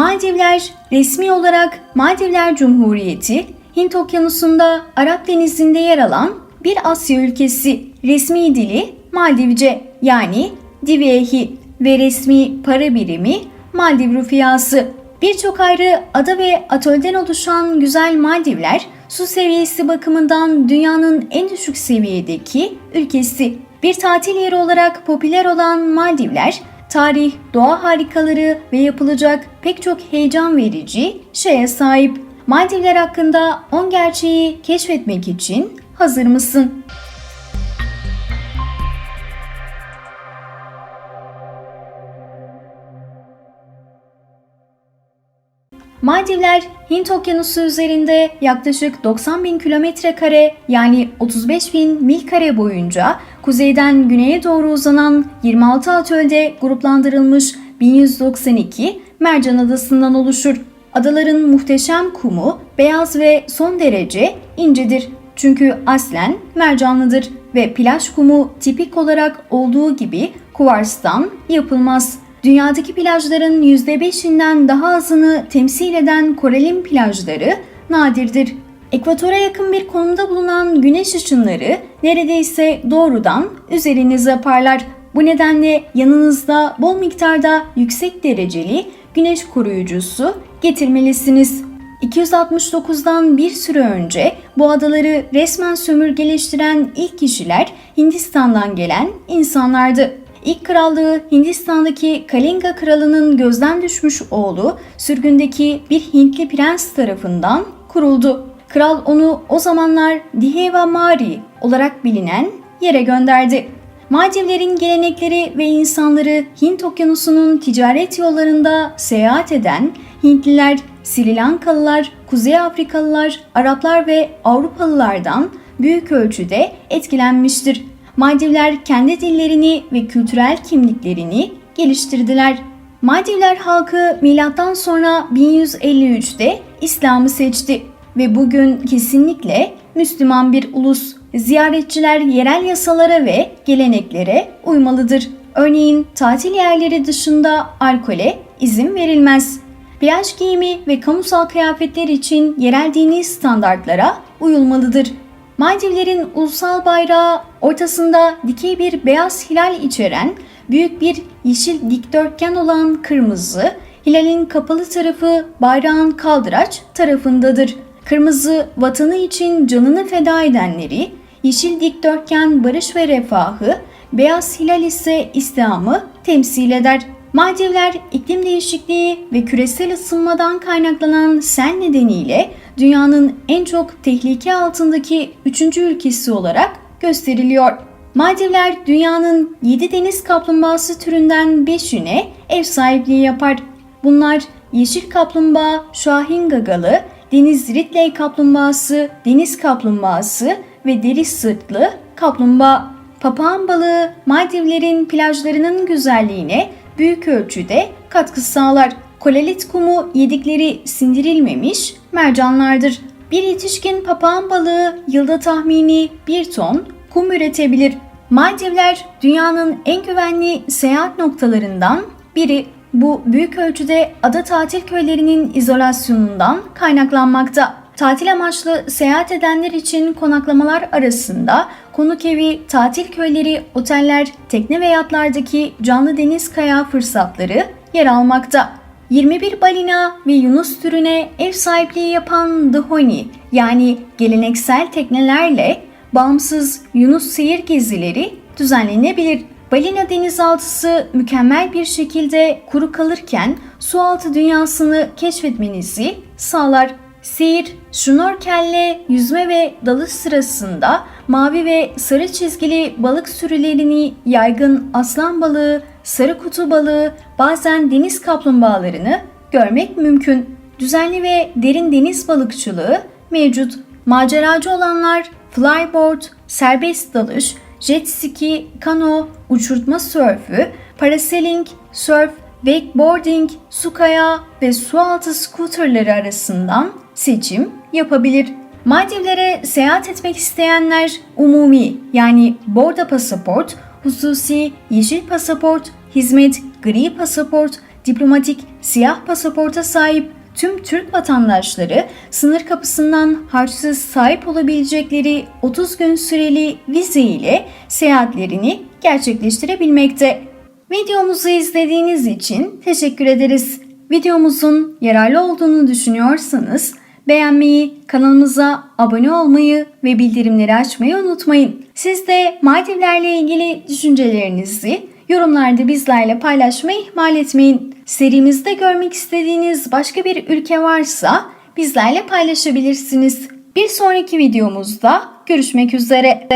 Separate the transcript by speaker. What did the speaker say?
Speaker 1: Maldivler resmi olarak Maldivler Cumhuriyeti, Hint Okyanusu'nda Arap Denizi'nde yer alan bir Asya ülkesi. Resmi dili Maldivce yani Divehi ve resmi para birimi Maldiv Rufiyası. Birçok ayrı ada ve atölden oluşan güzel Maldivler, su seviyesi bakımından dünyanın en düşük seviyedeki ülkesi. Bir tatil yeri olarak popüler olan Maldivler, tarih, doğa harikaları ve yapılacak pek çok heyecan verici şeye sahip. Maldivler hakkında 10 gerçeği keşfetmek için hazır mısın? Maldivler, Hint Okyanusu üzerinde yaklaşık 90 bin kilometre kare yani 35 bin mil kare boyunca kuzeyden güneye doğru uzanan 26 atölde gruplandırılmış 1192 mercan adasından oluşur. Adaların muhteşem kumu beyaz ve son derece incedir. Çünkü aslen mercanlıdır ve plaj kumu tipik olarak olduğu gibi kuvarstan yapılmaz. Dünyadaki plajların %5'inden daha azını temsil eden koralin plajları nadirdir. Ekvatora yakın bir konumda bulunan güneş ışınları neredeyse doğrudan üzerinize parlar. Bu nedenle yanınızda bol miktarda yüksek dereceli güneş koruyucusu getirmelisiniz. 269'dan bir süre önce bu adaları resmen sömürgeleştiren ilk kişiler Hindistan'dan gelen insanlardı. İlk krallığı Hindistan'daki Kalinga kralının gözden düşmüş oğlu sürgündeki bir Hintli prens tarafından kuruldu. Kral onu o zamanlar Diheva Mari olarak bilinen yere gönderdi. Maldivlerin gelenekleri ve insanları Hint Okyanusu'nun ticaret yollarında seyahat eden Hintliler, Sri Lankalılar, Kuzey Afrikalılar, Araplar ve Avrupalılardan büyük ölçüde etkilenmiştir. Maldivler kendi dillerini ve kültürel kimliklerini geliştirdiler. Maldivler halkı milattan sonra 1153'te İslam'ı seçti ve bugün kesinlikle Müslüman bir ulus. Ziyaretçiler yerel yasalara ve geleneklere uymalıdır. Örneğin tatil yerleri dışında alkole izin verilmez. Plaj giyimi ve kamusal kıyafetler için yerel dini standartlara uyulmalıdır. Maldivlerin ulusal bayrağı ortasında dikey bir beyaz hilal içeren büyük bir yeşil dikdörtgen olan kırmızı, hilalin kapalı tarafı bayrağın kaldıraç tarafındadır. Kırmızı vatanı için canını feda edenleri, yeşil dikdörtgen barış ve refahı, beyaz hilal ise İslam'ı temsil eder. Maldivler iklim değişikliği ve küresel ısınmadan kaynaklanan sel nedeniyle dünyanın en çok tehlike altındaki üçüncü ülkesi olarak gösteriliyor. Maldivler dünyanın 7 deniz kaplumbağası türünden 5'üne ev sahipliği yapar. Bunlar yeşil kaplumbağa, şahin gagalı, deniz Ridley kaplumbağası, deniz kaplumbağası ve deri sırtlı kaplumbağa. Papağan balığı Maldivlerin plajlarının güzelliğine büyük ölçüde katkı sağlar. Kolalit kumu yedikleri sindirilmemiş mercanlardır. Bir yetişkin papağan balığı yılda tahmini 1 ton kum üretebilir. Maldivler dünyanın en güvenli seyahat noktalarından biri. Bu büyük ölçüde ada tatil köylerinin izolasyonundan kaynaklanmakta. Tatil amaçlı seyahat edenler için konaklamalar arasında konuk evi, tatil köyleri, oteller, tekne ve yatlardaki canlı deniz kayağı fırsatları yer almakta. 21 balina ve yunus türüne ev sahipliği yapan The Honey yani geleneksel teknelerle bağımsız yunus seyir gezileri düzenlenebilir. Balina denizaltısı mükemmel bir şekilde kuru kalırken sualtı dünyasını keşfetmenizi sağlar. Seyir, şnorkelle yüzme ve dalış sırasında mavi ve sarı çizgili balık sürülerini yaygın aslan balığı, sarı kutu balığı, bazen deniz kaplumbağalarını görmek mümkün. Düzenli ve derin deniz balıkçılığı mevcut. Maceracı olanlar flyboard, serbest dalış, jet ski, kano, uçurtma sörfü, parasailing, surf, wakeboarding, su kayağı ve sualtı scooterları arasından seçim yapabilir. Maldivlere seyahat etmek isteyenler umumi yani borda pasaport, hususi yeşil pasaport, hizmet, gri pasaport, diplomatik siyah pasaporta sahip tüm Türk vatandaşları sınır kapısından harçsız sahip olabilecekleri 30 gün süreli vize ile seyahatlerini gerçekleştirebilmekte. Videomuzu izlediğiniz için teşekkür ederiz. Videomuzun yararlı olduğunu düşünüyorsanız beğenmeyi, kanalımıza abone olmayı ve bildirimleri açmayı unutmayın. Siz de Maldivlerle ilgili düşüncelerinizi yorumlarda bizlerle paylaşmayı ihmal etmeyin. Serimizde görmek istediğiniz başka bir ülke varsa bizlerle paylaşabilirsiniz. Bir sonraki videomuzda görüşmek üzere.